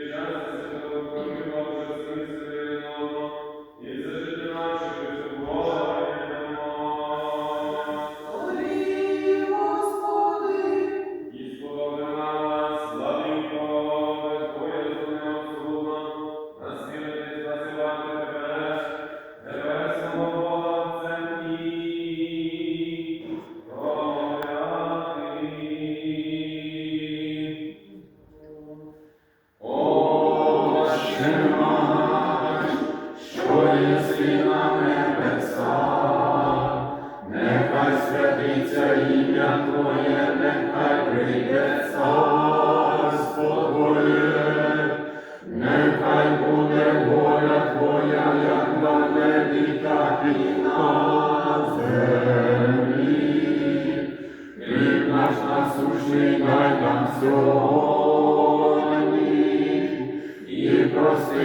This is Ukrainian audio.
Тобі, єси на небесах, нехай святиться ім'я Твоє, нехай прийде царство нехай буде воля Твоя, як на небі, і на землі. Нам сьогодні, прости